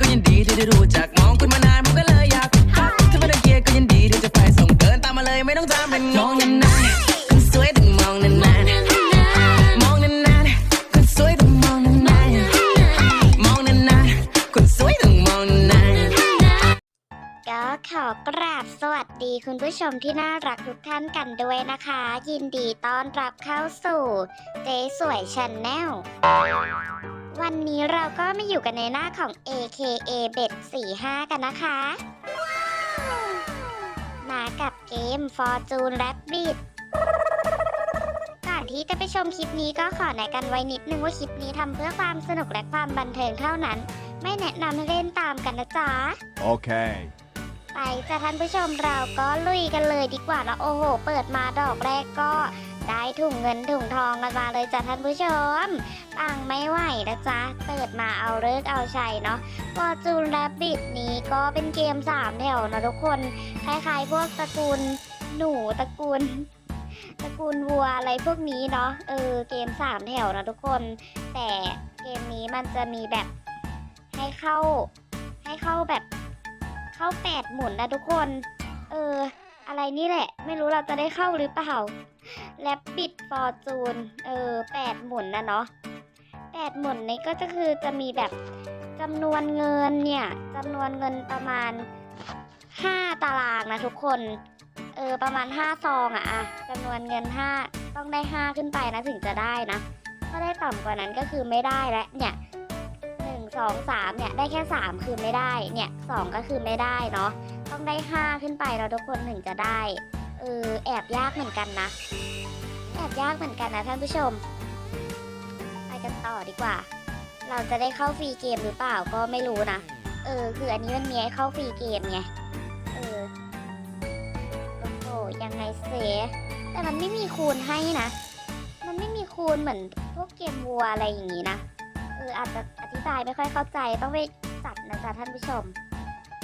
ก็ยินดีที่ได้รู้จักมองคุณมานานผมก็เลยอยากทักถ้าไม่ได้เกียก็ยินดีที่จะไปส่งเดินตามมาเลยไม่ต้องตามเป็นงงนานๆคนสวยต้องมองนานๆมองนานๆคนสวยต้องมองนานๆมองนานๆคนสวยต้องมองนานๆก็ขอกราบสวัสดีคุณผู้ชมที่น่ารักทุกท่านกันด้วยนะคะ ยินดีต้อนรับเข้าสู่เจ๊สวยช n แนล วันนี้เราก็มาอยู่กันในหน้าของ AKA b e t 45 กันนะคะ มากับเกม Fortune Rabbit ก่อนที่จะไปชมคลิปนี้ก็ขอแนะกันไว้นิดนึงว่าคลิปนี้ทำเพื่อความสนุกและความบันเทิงเท่านั้น ไม่แนะนำให้เล่นตามกันนะจ๊ะ Okay. ไปจ้ะท่านผู้ชมเราก็ลุยกันเลยดีกว่านะโอ้โห เปิดมาดอกแรกก็ได้ ถุงเงินถุงทองกันมาเลยจ้ะท่านผู้ชม ปังไม่ไหวนะจ๊ะเปิดมาเอาเลิกเอาชัยเนาะฟอร์จูนแรบบิทนี้ก็เป็นเกมสามแถวนะทุกคน คล้ายๆ พวกตระกูลหนูตระกูลตระกูลวัวอะไรพวกนี้เนาะเออเกมสามแถวนะทุกคน แต่เกมนี้มันจะมีแบบให้เข้าให้เข้าแบบเข้าแปดหมุนนะทุกคน นี่แหละ ไม่รู้เราจะได้เข้าหรือเปล่าแลบบิดฟอร์จูนเออแปดหมุนนะเนาะแปดหมุนนี้ก็จะคือจะมีแบบจำนวนเงินเนี่ยจำนวนเงินประมาณห้าตารางนะทุกคนเออประมาณห้าซองอะอะจำนวนเงินห้าต้องได้ห้าขึ้นไปนะถึงจะได้นะถ้าได้ต่ำกว่านั้นก็คือไม่ได้แล้วเนี่ยหนึ่งสองสามเนี่ยได้แค่สามคือไม่ได้เนี่ยสองก็คือไม่ได้เนาะ ต้องได้ห้าขึ้นไปเราทุกคนถึงจะได้ เออแอบยากเหมือนกันนะ แอบยากเหมือนกันนะท่านผู้ชม ไปกันต่อดีกว่า เราจะได้เข้าฟรีเกมหรือเปล่าก็ไม่รู้นะ เออ คืออันนี้มันมีให้เข้าฟรีเกมไง เออ โอ้โหยังไงเสแต่มันไม่มีคูณให้นะ มันไม่มีคูณเหมือนพวกเกมวัวอะไรอย่างนี้นะ เอออาจจะอธิบายไม่ค่อยเข้าใจต้องไปจัดนะจ๊ะท่านผู้ชม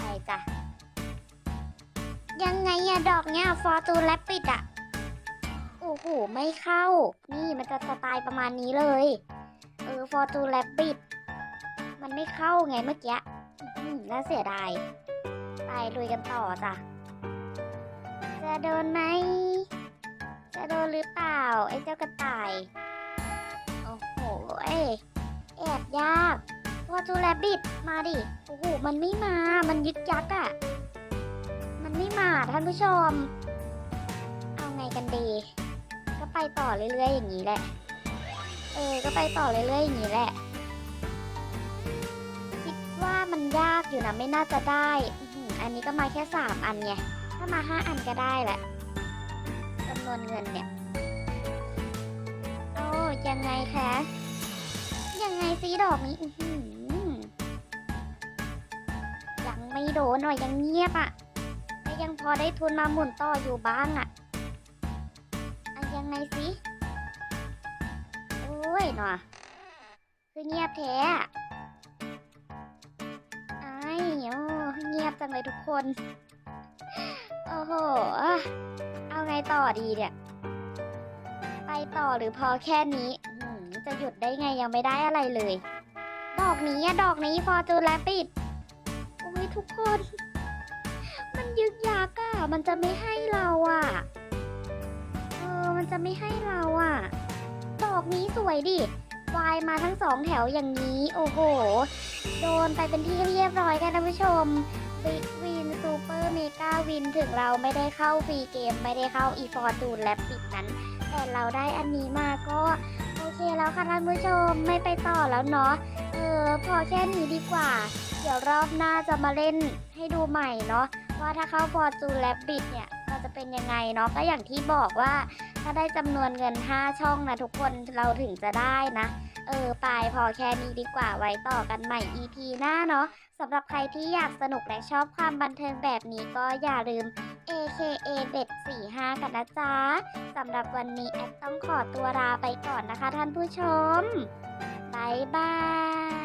ไปจ้ะ ยังไงอะดอกเนี้ยฟอร์จูนแลปิดอะโอ้โห ไม่เข้า นี่มันจะสไตล์ประมาณนี้เลย เออฟอร์จูนแลปิด มันไม่เข้าไงเมื่อกี้น่าเสียดายไปลุยกันต่อจ้ะ จะโดนไหม จะโดนหรือเปล่า ไอ้เจ้ากระต่าย โอ้โหเอ้ยแอบยากวอร์จูแรบบิทมาดิ โอ้โห มันไม่มา มันยึกยักอะ่ะ นไม่มาท่านผู้ชม เอาไงกันดี ก็ไปต่อเรื่อยๆอย่างนี้แหละ เออ ก็ไปต่อเรื่อยๆอย่างนี้แหละ คิดว่ามันยากอยู่นะ ไม่น่าจะได้อืออันนี้ก็มาแค่สามอันไง ถ้ามาห้าอันก็ได้แหละจำนวนเงินเนี่ย โอ้ยังไงคะ ยังไงซีดอกนี้อื้อหือยังไม่โดนหน่อยยังเงียบอะ่ะ ยังพอได้ทุนมาหมุนต่ออยู่บ้างอะอะยังไงสิ โอ้ยหนอคือเงียบแท้อะไอ้โอ้เงียบจังเลยทุกคน โอ้โห เอาไงต่อดีเนี่ย ไปต่อหรือพอแค่นี้ จะหยุดได้ไงยังไม่ได้อะไรเลย ดอกนี้อะดอกนี้ฟอร์จูนแลปิด โอ้ยทุกคน ยึกยักอะมันจะไม่ให้เราอะเออ มันจะไม่ให้เราอะดอกนี้สวยดิวายมาทั้งสองแถวอย่างนี้ โอ้โห โดนไปเป็นที่เรียบร้อยกันท่านผู้ชมบิ๊กวินซูเปอร์เมกาวินถึงเราไม่ได้เข้าฟรีเกม ไม่ได้เข้าอีฟอร์จูนแลปิดนั้น แต่เราได้อันนี้มาก็โอเคแล้วค่ะท่านผู้ชมไม่ไปต่อแล้วเนาะเออพอแค่นี้ดีกว่า เดี๋ยวรอบหน้าจะมาเล่นให้ดูใหม่เนาะ ว่าถ้าเข้าฟอร์จูนแลบบิดเนี่ยเราจะเป็นยังไงเนาะก็อย่างที่บอกว่าถ้าได้จำนวนเงิน 5 ช่องนะทุกคนเราถึงจะได้นะ เออไปพอแค่นี้ดีกว่าไว้ต่อกันใหม่ EP หน้าเนาะสำหรับใครที่อยากสนุกและชอบความบันเทิงแบบนี้ก็อย่าลืม AKA เบ็ด45 กันนะจ๊ะสำหรับวันนี้แอดต้องขอตัวลาไปก่อนนะคะท่านผู้ชมบ๊ายบาย